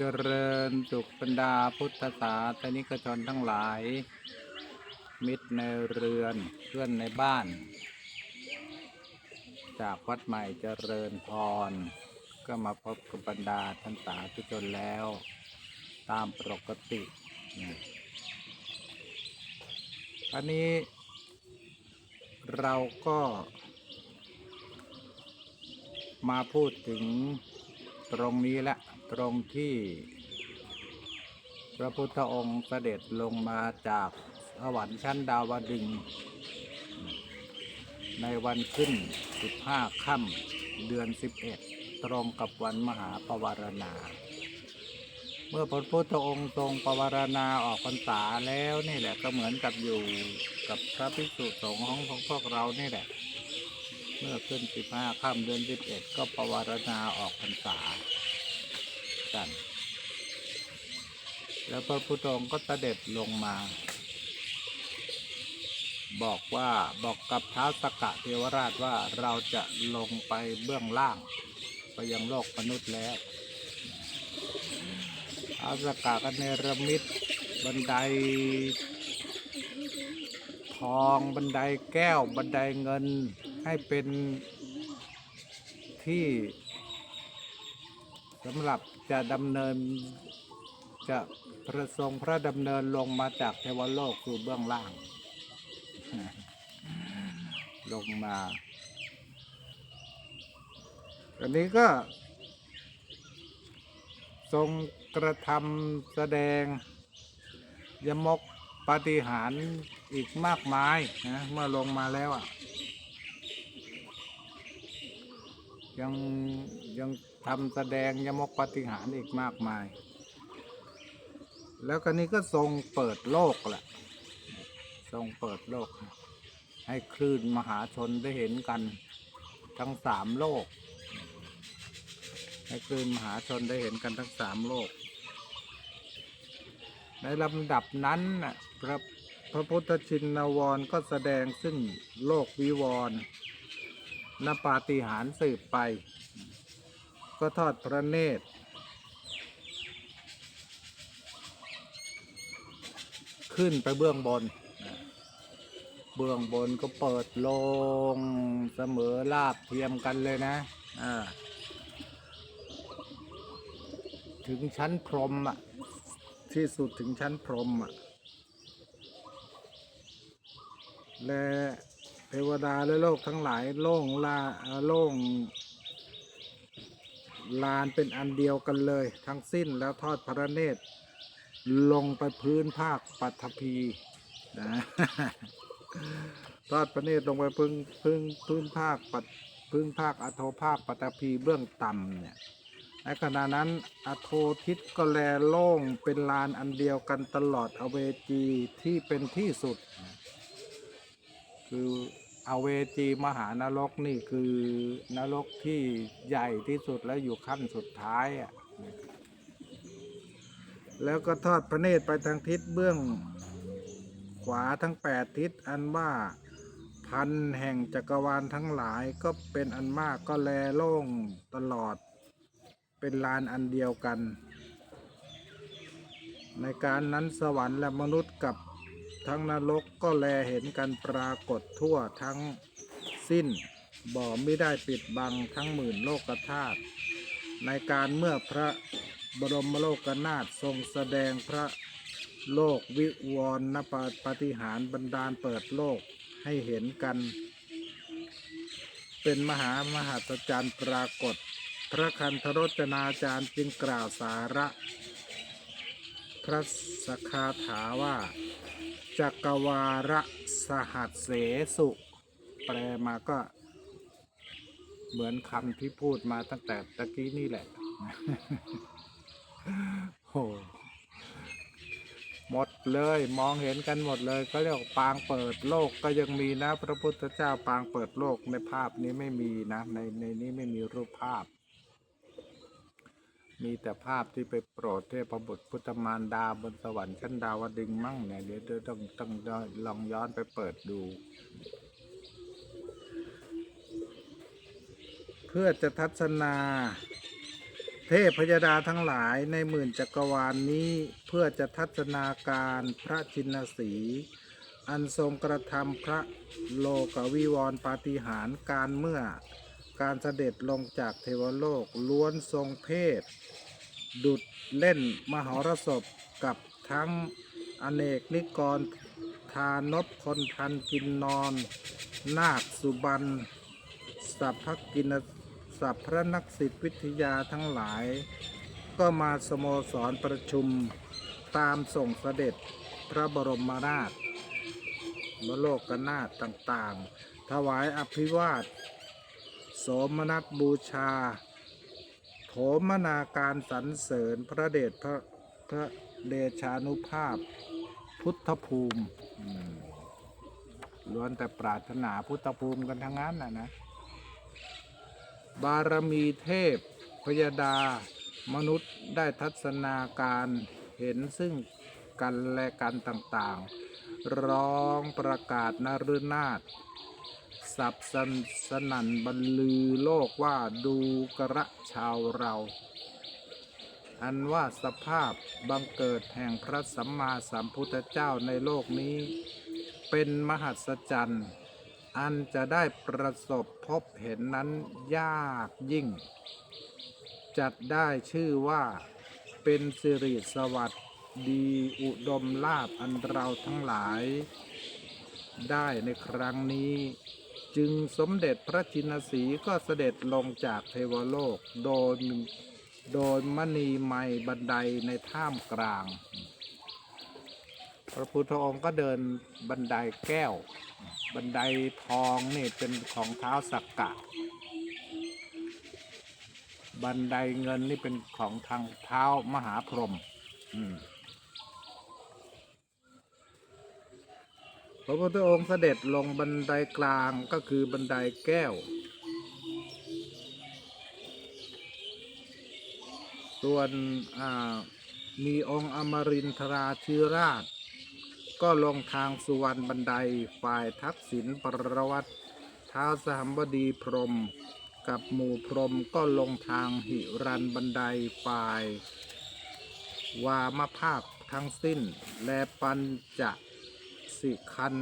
เจริญสุขบรรดาพุทธศาสนิกชนทั้งหลาย มิตรในเรือนเพื่อนในบ้าน จากวัดใหม่เจริญพร ก็มาพบกับบรรดาท่านสาธุชนแล้ว ตามปกติอันนี้เราก็มาพูดถึงตรงนี้แหละ ตรงที่ พระพุทธองค์เสด็จลงมาจากสวรรค์ชั้นดาวดึง ในวันขึ้น 15 ค่ำเดือน 11 ตรงกับวันมหาปวารณา เมื่อพระพุทธองค์ทรงปวารณาออกพรรษาแล้วนี่แหละก็เหมือนกับอยู่กับพระภิกษุสงฆ์ของของพวกเรานี่แหละ เมื่อขึ้น 15 ค่ำเดือน 11 ก็ปวารณาออกพรรษา กัน แล้วพระพุทธองค์ก็เสด็จลงมา บอกว่าบอกกับท้าวสกะเทวราชว่าเราจะลงไปเบื้องล่าง ไปยังโลกมนุษย์แล้วท้าวสกะก็เนรมิตบันไดทองบันไดแก้วบันไดเงินให้เป็นที่ สำหรับจะดำเนินจะประสงพระดำเนินลงมาจากเทวโลกสู่เบื้องล่าง ลงมาอันนี้ก็ ทรงกระทำแสดง ยมกปาฏิหาริย์อีกมากมายนะเมื่อลงมาแล้วอะ ยังยัง ทำแสดงยมกปฏิหารอีกมากมาย แล้วก็นี้ก็ทรงเปิดโลกแหละทรงเปิดโลก ให้คลื่นมหาชนได้เห็นกัน ทั้งสามโลก ให้คลื่นมหาชนได้เห็นกันทั้งสามโลก ในลำดับนั้นนะพระพระพุทธชินวรก็แสดงซึ่งโลกวิวรณ์นปาฏิหารสืบไป ก็ทอดพระเนตร ขึ้นไปเบื้องบน เบื้องบนก็เปิดลงเสมอราบเทียมกันเลยนะอ่าถึงชั้นพรหมอะ ที่สุดถึงชั้นพรหมอะ และเทวดาและโลกทั้งหลายโล่งลาโล่ง ลานเป็นอันเดียวกันเลย ทั้งสิ้นแล้วทอดพระเนตร ลงไปพื้นภาคปัทภีนะทอดพระเนตรลงไปพื้นพื้นพื้นภาคปัดพื้นภาคอโทภาคปัตภีเบื้องต่ำเนี่ยในขณะนั้นอโททิศก็แลโล่งเป็นลานอันเดียวกันตลอดอเวจีที่เป็นที่สุด คือ อเวจีมหานรกนี่คือนรกที่ใหญ่ที่สุดและอยู่ขั้นสุดท้ายอะแล้วก็ทอดพระเนตรไปทางทิศเบื้อง ขวาทั้งแปดทิศอันว่าพันแห่งจักรวาลทั้งหลายก็เป็นอันมากก็แลโล่งตลอด เป็นลานอันเดียวกัน ในการนั้นสวรรค์และมนุษย์กับ ทั้งนรกก็แลเห็นกันปรากฏทั่วทั้งสิ้น บ่ไม่ได้ปิดบังทั้งหมื่นโลกธาตุในการเมื่อพระบรมโลกนาถทรงแสดงพระโลกวิวรณปปฏิหารบันดาลเปิดโลกให้เห็นกัน เป็นมหามหัศจรรย์ปรากฏ พระคันธรจนาจารย์จึงกล่าวสาระ พระสคาถาว่า จักรวาระสหัสเสสุ แปลมาก็ เหมือนคำที่พูดมาตั้งแต่ตะกี้นี่แหละโหหมดเลยมองเห็นกันหมดเลยก็เรียกปางเปิดโลกก็ยังมีนะ พระพุทธเจ้าปางเปิดโลกในภาพนี้ไม่มีนะ ในในนี้ไม่มีรูปภาพ มีแต่ภาพที่ไปโปรดเทพบุตรพุทธมารดาบนสวรรค์ชั้นดาวดึงมั่งเนี่ยเดี๋ยวเดี๋ยวต้องต้องลองย้อนไปเปิดดู เพื่อจะทัศนา เทพพยดาทั้งหลายในหมื่นจักรวาลนนี้เพื่อจะทัศนาการพระชินสี อันทรงกระทำพระโลกวิวรณปาฏิหาริย์การเมื่อ การเสด็จลงจากเทวโลกล้วนทรงเพศ ดุดเล่นมหรสพกับทั้งอเนกนิกรทานพคนทันกินนอน นาคสุบันสัพพกินสัพพระนักศิษย์วิทยาทั้งหลาย ก็มาสโมสรประชุมตามส่งเสด็จพระบรมราชบโลกนาถต่างๆ ถวายอภิวาท สมนัสบูชา โถมนาการสรรเสริญพระเดชพระพระเดชานุภาพ พุทธภูมิล้วนแต่ปรารถนาพุทธภูมิกันทั้งนั้นนะนะ บารมีเทพพยดามนุษย์ได้ทัศนาการเห็นซึ่งกันและกันต่างๆ ร้องประกาศนรนาถ สับสนสนันบรรลือโลกว่าดูกระชาวเรา อันว่าสภาพบังเกิดแห่งพระสัมมาสัมพุทธเจ้าในโลกนี้ เป็นมหัศจรรย์อันจะได้ประสบพบเห็นนั้นยากยิ่ง จัดได้ชื่อว่าเป็นสิริสวัสดีอุดมลาภอันเราทั้งหลาย ได้ในครั้งนี้ จึงสมเด็จพระจินสีก็เสด็จลงจากเทวโลก โดยโดยมณีไมยบันไดในท่ามกลาง พระพุทธองค์ก็เดินบันไดแก้ว บันไดทองนี่เป็นของเท้าสักกะ บันไดเงินนี่เป็นของทางเท้ามหาพรหมอืม พระพุทธองค์เสด็จลงบันไดกลางก็คือบันไดแก้ว ส่วนมีองค์อมรินทราธิราช ก็ลงทางสุวรรณบันไดฝ่ายทักษิณปรวัตท้าวสหัมบดีพรหมกับหมู่พรหมก็ลงทางหิรันบันไดฝ่าย วามภาคทั้งสิ้น และปัญจะ สิคัน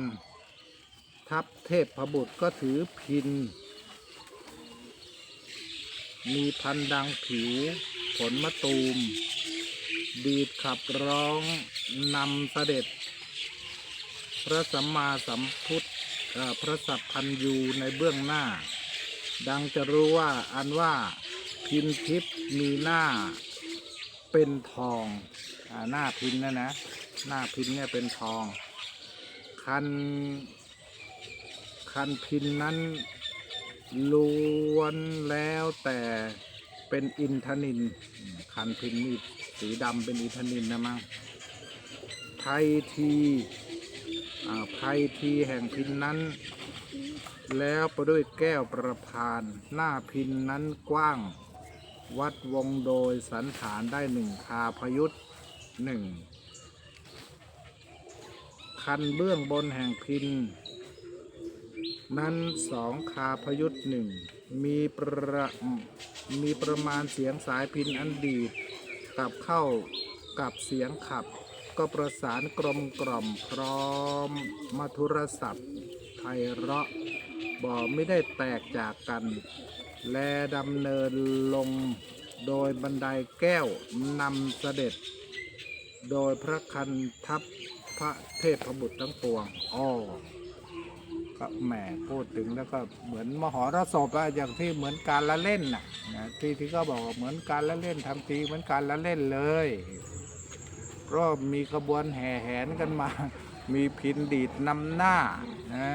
ทัพเทพพบุตรก็ถือพิน มีพันดังผิว ผลมะตูม ดีดขับร้องนำเสด็จ พระสัมมาสัมพุทธพระสัพพันยูในเบื้องหน้า ดังจะรู้ว่าอันว่าพินทิพย์มีหน้าเป็นทองอหน้าพินนะนะ หน้าพินเนี่ยเป็นทอง คัน คันพินนั้นล้วนแล้วแต่เป็นอินทนิน คันพินนี่สีดำเป็นอินทนินนะมั้งไทยทีอ่าไพทีแห่งพินนั้น แล้วประด้วยแก้วประพาน หน้าพินนั้นกว้าง วัดวงโดยสันฐานได้หนึ่งคาพยุทธหนึ่ง คันเบื้องบนแห่งพิน นั้นสองคาพยุทธหนึ่งมีประมีประมาณเสียงสายพินอันดีดกับเข้ากับเสียงขับ ก็ประสานกลมกล่อมพร้อมมาทุรศัพท์ไพเราะบ่ไม่ได้แตกจากกัน และดำเนินลงโดยบันไดแก้วนำเสด็จ โดยพระคันทัพ พระเทพบุตรทั้งปวงอ้อก็แหมพูดถึงแล้วก็เหมือนมหรสพอะอย่างที่เหมือนการละเล่นน่ะนะที่ที่ก็บอกเหมือนการละเล่นทำตีเหมือนการละเล่นเลยเพราะมีขบวนแห่แหนกันมา มีพินดีดนำหน้านะ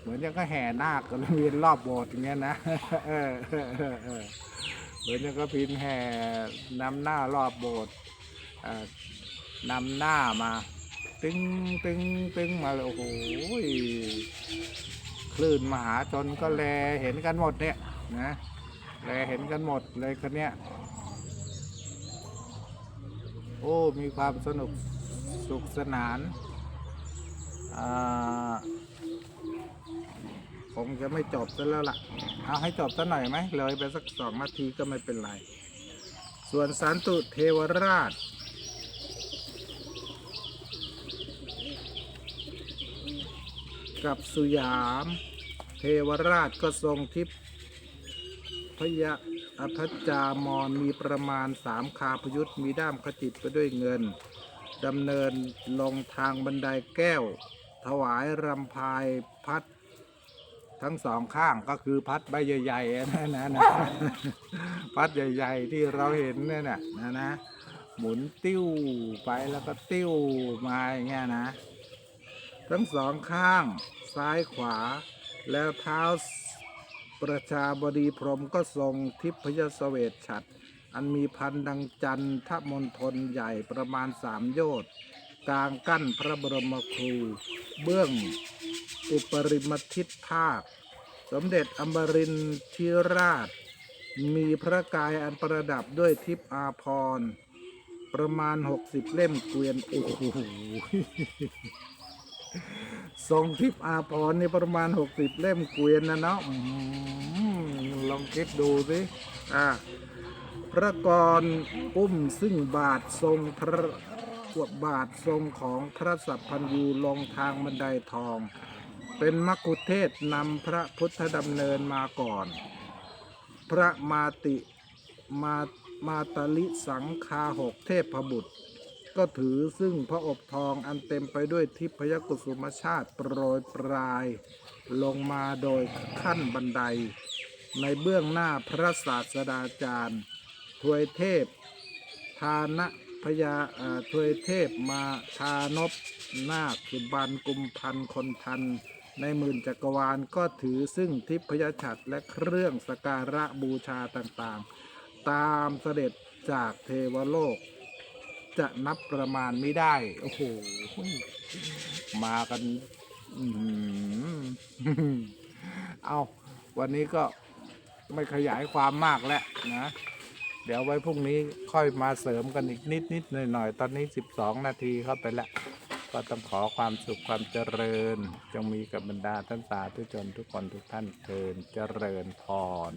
เหมือนยังก็แห่นาคกันเวียนรอบโบสถ์อย่างเงี้ยนะเหมือนยังก็พินแห่นำหน้ารอบโบสถ์อ่า นำหน้ามา ตึงตึงตึงมาเลยโอ้โหคลื่นมหาชนก็แลเห็นกันหมดเนี่ยนะแลเห็นกันหมดเลยคนเนี้ยโอ้มีความสนุกสุขสนานอ่าคงจะไม่จบซะแล้วล่ะ เอาให้จบสักหน่อยไหมเลยไปสักสองนาทีก็ไม่เป็นไร ส่วนสันตุเทวราช กับสุยาม เทวราชก็ทรงทิพย์พยาอภัจจามอนมีประมาณสามคาพยุทธมีด้ามขจิตไปด้วยเงินดำเนินลงทางบันไดแก้ว ถวายรำพายพัด ทั้งสองข้างก็คือพัดใบใหญ่ๆนะนะนะพัดใหญ่ๆที่เราเห็นเนี่ยนะนะนะหมุนติ้วไปแล้วก็ติ้วมาอย่างเงี้ยนะ ทั้งสองข้างซ้ายขวา แล้วเท้าประชาบดีพรมก็ทรงทิพยสเวทฉัตรอันมีพันดังจันทมณฑลใหญ่ประมาณสามโยชน์กลางกั้นพระบรมครู เบื้องอุปริมทิศภาค สมเด็จอมรินทิราช มีพระกายอันประดับด้วยทิพอาภรประมาณ 60 เล่มเกวียน โอ้โห ทรงทิพย์อาภรนี่ประมาณ60เล่มเกวียนนะเนาะลองคิดดูสิอ่าพระกรอุ้มซึ่งบาททรงพระกวบาททรงของพระสัพพันยูลงทางบันไดทอง เป็นมกุเทศนำพระพุทธดำเนินมาก่อน พระมาติมามาตลิสังคาหกเทพบุตร ก็ถือซึ่งพระอบทองอันเต็มไปด้วยทิพยกุสุมชาติโปรยปลาย ลงมาโดยขั้นบันได ในเบื้องหน้าพระศาสดาจารย์ ทวยเทพ ทานะพยาอ่อทวยเทพมาชานพนาคสุบันกุมพันคนทัน ในหมื่นจักรวาลก็ถือซึ่งทิพยฉัตรและเครื่องสการะบูชาต่างๆ ตามเสด็จจากเทวโลก จะนับประมาณไม่ได้ โอ้โห มากันอื้อหือเอาวันนี้ก็ไม่ขยายความมากแล้วนะ เดี๋ยวไว้พรุ่งนี้ค่อยมาเสริมกันอีกนิดนิดหน่อยหน่อยตอนนี้ 12 นาทีเข้าไปแล้ว ก็ต้องขอความสุขความเจริญ จงมีกับบรรดาท่านสาธุชนทุกคนทุกท่านเทินเจริญพร